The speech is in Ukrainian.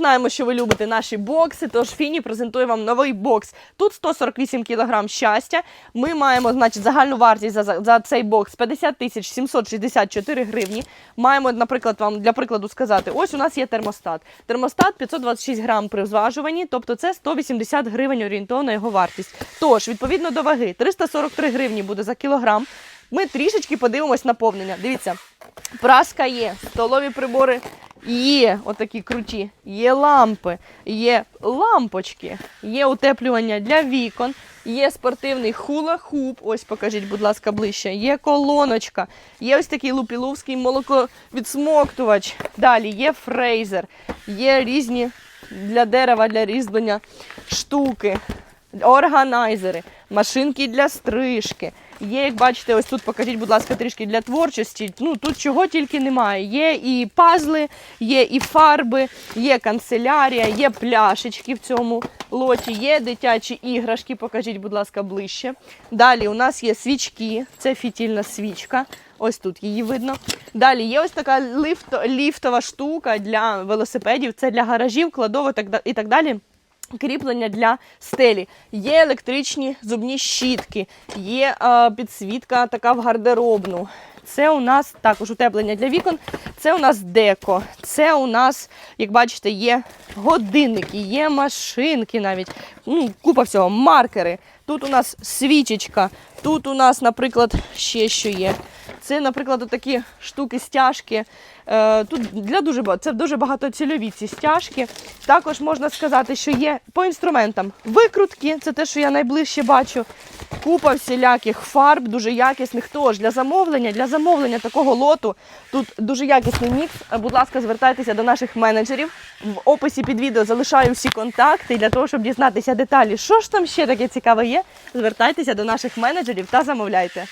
Знаємо, що ви любите наші бокси, тож Фіні презентує вам новий бокс. Тут 148 кг щастя. Ми маємо, значить, загальну вартість за, за, цей бокс 50 тисяч 764 гривні. Маємо, наприклад, вам для прикладу сказати: ось у нас є термостат. Термостат 526 грам при зважуванні, тобто це 180 гривень орієнтовна його вартість. Тож, відповідно до ваги, 343 гривні буде за кілограм. Ми трішечки подивимось наповнення. Дивіться, праска є, столові прибори є, отакі круті, є лампи, є лампочки, є утеплювання для вікон, є спортивний хула-хуп. Ось покажіть, будь ласка, ближче. Є колоночка, є ось такий лупіловський молоковідсмоктувач. Далі є фрейзер, є різні для дерева, для різьблення штуки, органайзери, машинки для стрижки. Є, як бачите, ось тут покажіть, будь ласка, трішки для творчості. Ну тут чого тільки немає. Є і пазли, є і фарби, є канцелярія, є пляшечки в цьому лоті, є дитячі іграшки. Покажіть, будь ласка, ближче. Далі у нас є свічки, це фітільна свічка. Ось тут її видно. Далі є ось така ліфто, ліфтова штука для велосипедів, це для гаражів, кладовок і так далі. Кріплення для стелі. Є електричні зубні щітки, є е, підсвітка така в гардеробну. Це у нас також утеплення для вікон. Це у нас деко. Це у нас, як бачите, є годинники, є машинки навіть. Ну, купа всього, маркери. Тут у нас свічечка. Тут у нас, наприклад, ще що є. Це, наприклад, такі штуки стяжки. Е, Тут для дуже це дуже багатоцільові ці стяжки. Також можна сказати, що є по інструментам викрутки, це те, що я найближче бачу. Купа всіляких фарб, дуже якісних. Тож для замовлення, для замовлення такого лоту тут дуже якісний мікс. Будь ласка, звертайтеся до наших менеджерів. В описі під відео залишаю всі контакти для того, щоб дізнатися деталі, що ж там ще таке цікаве є. Звертайтеся до наших менеджерів та замовляйте.